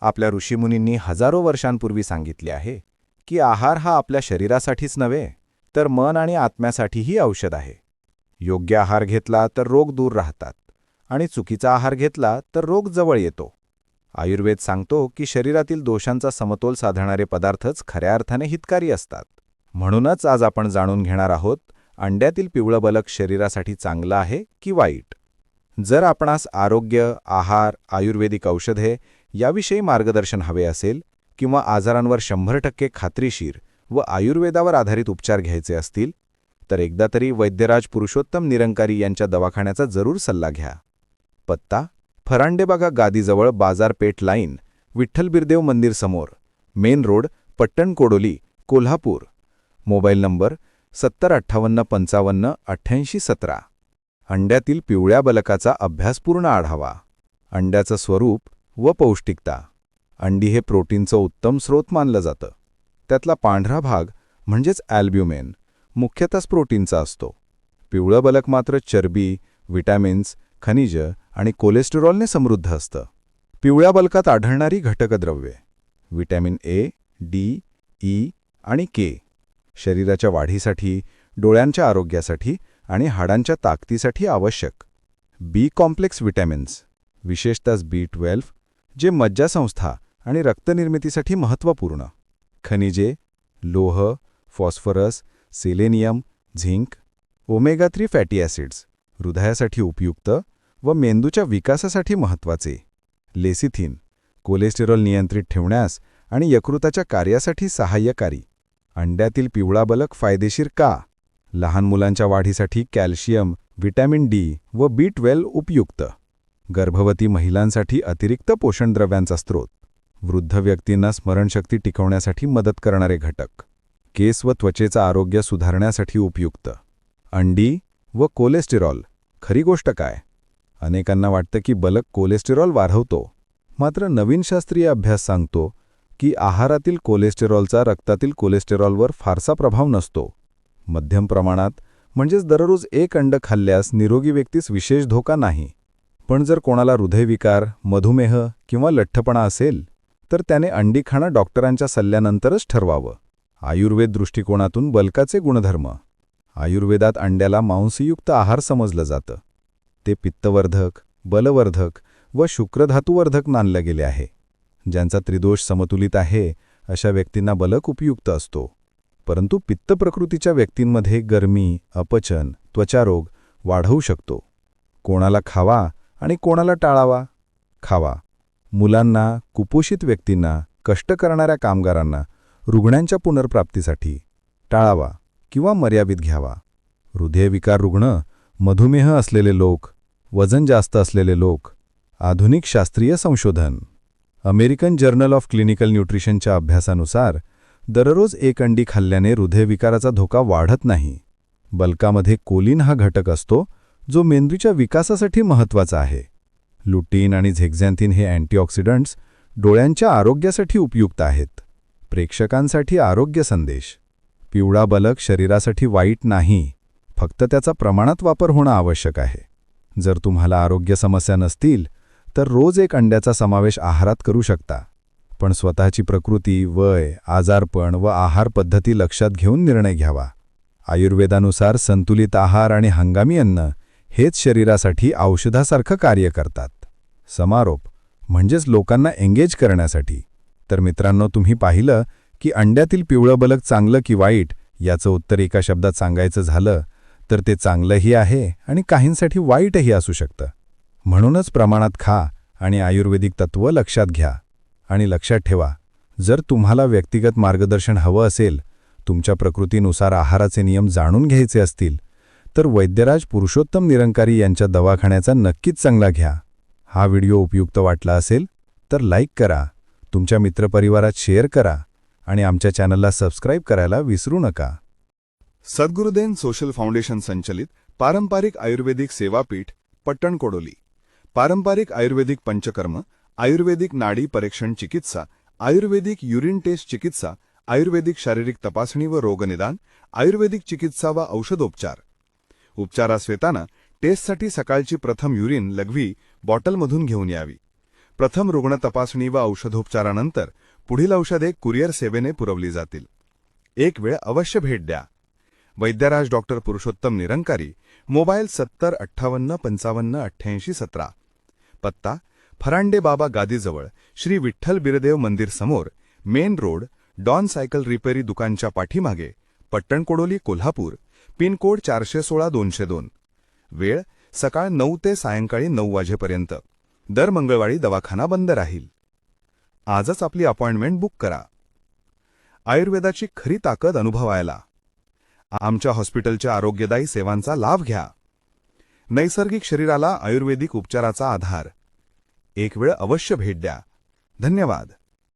आपल्या ऋषीमुनींनी हजारो वर्षांपूर्वी सांगितले आहे की आहार हा आपल्या शरीरासाठीच नव्हे तर मन आणि आत्म्यासाठीही औषध आहे. योग्य आहार घेतला तर रोग दूर राहतात आणि चुकीचा आहार घेतला तर रोग जवळ येतो. आयुर्वेद सांगतो की शरीरातील दोषांचा समतोल साधणारे पदार्थच खऱ्या अर्थाने हितकारी असतात. म्हणूनच आज आपण जाणून घेणार आहोत अंड्यातील पिवळं बलक शरीरासाठी चांगलं आहे की वाईट? जर आपणास आरोग्य आहार आयुर्वेदिक औषधे याविषयी मार्गदर्शन हवे असेल किंवा आजारांवर शंभर टक्के खात्रीशीर व आयुर्वेदावर आधारित उपचार घ्यायचे असतील तर एकदा तरी वैद्यराज पुरुषोत्तम निरंकारी यांच्या दवाखान्याचा जरूर सल्ला घ्या. पत्ता फरांडेबागा गादीजवळ बाजारपेठ लाईन विठ्ठल बिरदेव मंदिर समोर main road Pattan Kodoli Kolhapur. Mobile number सत्तर अठ्ठावन्न पंचावन्न अठ्ठ्याऐंशी सतरा. अंड्यातील पिवळ्या बलकाचा अभ्यासपूर्ण आढावा. अंड्याचं स्वरूप व पौष्टिकता. अंडी हे प्रोटीनचं उत्तम स्रोत मानलं जातं. त्यातला पांढरा भाग म्हणजेच ॲल्ब्युमेन मुख्यतःच प्रोटीनचा असतो. पिवळं बलक मात्र चरबी विटॅमिन्स खनिज आणि कोलेस्टेरॉलने समृद्ध असतं. पिवळ्या बलकात आढळणारी घटकद्रव्ये विटॅमिन ए डी ई आणि के शरीराच्या वाढीसाठी डोळ्यांच्या आरोग्यासाठी आणि हाडांच्या ताकदीसाठी आवश्यक. बी कॉम्प्लेक्स विटॅमिन्स विशेषतः बी ट्वेल्व जे मज्जासंस्था आणि रक्तनिर्मितीसाठी महत्त्वपूर्ण. खनिजे लोह phosphorus selenium zinc omega three fatty acids हृदयासाठी उपयुक्त व मेंदूच्या विकासासाठी महत्त्वाचे. लेसिथिन कोलेस्टेरॉल नियंत्रित ठेवण्यास आणि यकृताच्या कार्यासाठी सहाय्यकारी. अंड्यातील पिवळा बलक फायदेशीर का? लहान मुलांच्या वाढीसाठी कॅल्शियम व्हिटॅमिन डी व बी ट्वेल्व उपयुक्त. गर्भवती महिलांसाठी अतिरिक्त पोषणद्रव्यांचा स्रोत. वृद्ध व्यक्तींना स्मरणशक्ती टिकवण्यासाठी मदत करणारे घटक. केस व त्वचेचं आरोग्य सुधारण्यासाठी उपयुक्त. अंडी व कोलेस्टेरॉल. खरी गोष्ट काय? अनेकांना वाटतं की बलक कोलेस्टेरॉल वाढवतो. मात्र नवीन शास्त्रीय अभ्यास सांगतो की आहारातील कोलेस्टेरॉलचा रक्तातील कोलेस्टेरॉलवर फारसा प्रभाव नसतो. मध्यम प्रमाणात म्हणजेच दररोज एक अंड खाल्ल्यास निरोगी व्यक्तीस विशेष धोका नाही. पण जर कोणाला हृदयविकार मधुमेह किंवा लठ्ठपणा असेल तर त्याने अंडी खाणं डॉक्टरांच्या सल्ल्यानंतरच ठरवावं. आयुर्वेद दृष्टिकोनातून बलकाचे गुणधर्म. आयुर्वेदात अंड्याला मांसयुक्त आहार समजलं जातं. ते पित्तवर्धक बलवर्धक व शुक्रधातुवर्धक मानलं गेले आहे. ज्यांचा त्रिदोष समतुलित आहे अशा व्यक्तींना बलक उपयुक्त असतो. परंतु पित्त प्रकृतीच्या व्यक्तींमध्ये गरमी अपचन त्वचारोग वाढवू शकतो. कोणाला खावा आणि कोणाला टाळावा? खावा. मुलांना कुपोषित व्यक्तींना कष्ट करणाऱ्या कामगारांना रुग्णांच्या पुनर्प्राप्तीसाठी टाळावा किंवा मर्यादित घ्यावा. हृदयविकार रुग्ण मधुमेह असलेले लोक वजन जास्त असलेले लोक आधुनिक शास्त्रीय संशोधन. अमेरिकन जर्नल ऑफ क्लिनिकल न्यूट्रिशनच्या अभ्यासानुसार दररोज एक अंडी खाल्ल्याने हृदयविकाराचा धोका वाढत नाही. बल्कामध्ये कोलिन हा घटक असतो जो मेंदूच्या विकासासाठी महत्त्वाचा आहे. लुटीन आणि झेक्झॅन्थिन हे अँटीऑक्सिडंट्स डोळ्यांच्या आरोग्यासाठी उपयुक्त आहेत. प्रेक्षकांसाठी आरोग्य संदेश. पिवळा बलक शरीरासाठी वाईट नाही. फक्त त्याचा प्रमाणात वापर होणं आवश्यक आहे. जर तुम्हाला आरोग्य समस्या नसतील तर रोज एक अंड्याचा समावेश आहारात करू शकता. पण स्वतःची प्रकृती वय आजारपण व आहार पद्धती लक्षात घेऊन निर्णय घ्यावा. आयुर्वेदानुसार संतुलित आहार आणि हंगामी अन्न हेच शरीरासाठी औषधासारखं कार्य करतात. समारोप म्हणजेच लोकांना एंगेज करण्यासाठी. तर मित्रांनो तुम्ही पाहिलं की अंड्यातील पिवळं बलक चांगलं की वाईट याचं उत्तर एका शब्दात सांगायचं झालं तर ते चांगलंही आहे आणि काहींसाठी वाईटही असू शकतं. म्हणूनच प्रमाणात खा आणि आयुर्वेदिक तत्त्व लक्षात घ्या. आणि लक्षात ठेवा जर तुम्हाला व्यक्तिगत मार्गदर्शन हवं असेल तुमच्या प्रकृतीनुसार आहाराचे नियम जाणून घ्यायचे असतील तर वैद्यराज पुरुषोत्तम निरंकारी यांच्या दवाखान्याचा नक्कीच चांगला घ्या. हा व्हिडिओ उपयुक्त वाटला असेल तर लाईक करा तुमच्या मित्रपरिवारात शेअर करा आणि आमच्या चॅनलला सबस्क्राईब करायला विसरू नका. सद्गुरुदेन सोशल फाउंडेशन संचलित पारंपरिक आयुर्वेदिक सेवापीठ पट्टण कोडोली. पारंपरिक आयुर्वेदिक पंचकर्म आयुर्वेदिक नाडी परीक्षण चिकित्सा आयुर्वेदिक युरिन टेस्ट चिकित्सा आयुर्वेदिक शारीरिक तपासणी व रोगनिदान आयुर्वेदिक चिकित्सा व औषधोपचार. उपचारास येताना टेस्टसाठी सकाळची प्रथम युरिन लघवी बॉटलमधून घेऊन यावी. प्रथम रुग्ण तपासणी व औषधोपचारानंतर पुढील औषधे कुरिअर सेवेने पुरवली जातील. एक वेळ अवश्य भेट द्या. वैद्यराज डॉक्टर पुरुषोत्तम निरंकारी मोबाईल सत्तर अठ्ठावन्न पंचावन्न अठ्ठ्याऐंशी सतरा. पत्ता फरांडे बाबा गादीजवळ श्री विठ्ठल बिरदेव मंदिर समोर मेन रोड डॉन सायकल रिपेरी दुकानच्या पाठीमागे पट्टणकोडोली कोल्हापूर पिनकोड चारशे सोळा दोनशे दोन. वेळ सकाळ नऊ ते सायंकाळी नऊ वाजेपर्यंत. दर मंगळवारी दवाखाना बंद राहील. आजच आपली अपॉइंटमेंट बुक करा. आयुर्वेदाची खरी ताकद अनुभवायला. आमच्या हॉस्पिटलच्या आरोग्यदायी सेवांचा लाभ घ्या. नैसर्गिक शरीराला आयुर्वेदिक उपचाराचा आधार. एक वेळ अवश्य भेट द्या. धन्यवाद.